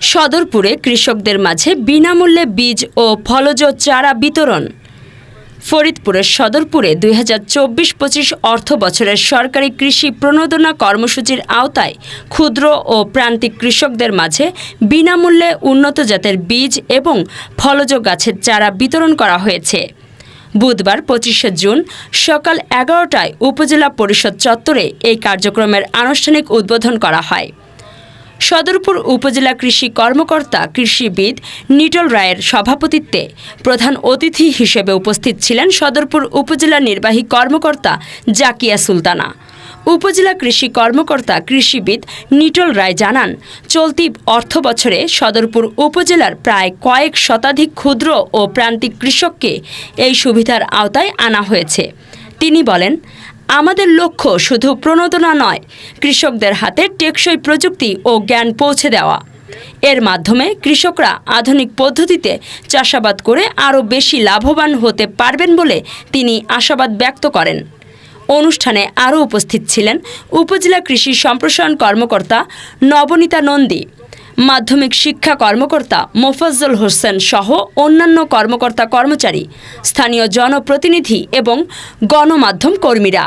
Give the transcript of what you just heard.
সদরপুরে কৃষকদের মাঝে বিনামূল্যে বীজ ও ফলজ চারা বিতরণ। ফরিদপুরের সদরপুরে দুই হাজার চব্বিশ পঁচিশ অর্থ বছরের সরকারি কৃষি প্রণোদনা কর্মসূচির আওতায় ক্ষুদ্র ও প্রান্তিক কৃষকদের মাঝে বিনামূল্যে উন্নত জাতের বীজ এবং ফলজ গাছের চারা বিতরণ করা হয়েছে। বুধবার পঁচিশে জুন সকাল এগারোটায় উপজেলা পরিষদ চত্বরে এই কার্যক্রমের আনুষ্ঠানিক উদ্বোধন করা হয়। সদরপুর উপজেলা কৃষি কর্মকর্তা কৃষিবিদ নিটল রায়ের সভাপতিত্বে প্রধান অতিথি হিসেবে উপস্থিত ছিলেন সদরপুর উপজেলা নির্বাহী কর্মকর্তা জাকিয়া সুলতানা। উপজেলা কৃষি কর্মকর্তা কৃষিবিদ নিটল রায় জানান, চলতি অর্থ বছরে সদরপুর উপজেলার প্রায় কয়েক শতাধিক ক্ষুদ্র ও প্রান্তিক কৃষককে এই সুবিধার আওতায় আনা হয়েছে। তিনি বলেন আমাদের লক্ষ্য শুধু প্রণোদনা নয়, কৃষকদের হাতে টেকসই প্রযুক্তি ও জ্ঞান পৌঁছে দেওয়া। এর মাধ্যমে কৃষকরা আধুনিক পদ্ধতিতে চাষাবাদ করে আরও বেশি লাভবান হতে পারবেন বলে তিনি আশাবাদ ব্যক্ত করেন। অনুষ্ঠানে আরও উপস্থিত ছিলেন উপজেলা কৃষি সম্প্রসারণ কর্মকর্তা নবনীতা নন্দী। মাধ্যমিক শিক্ষা কর্মকর্তা মোফাজ্জল হোসেন সহ অন্যান্য কর্মকর্তা কর্মচারী স্থানীয় জনপ্রতিনিধি এবং গণমাধ্যম কর্মীরা।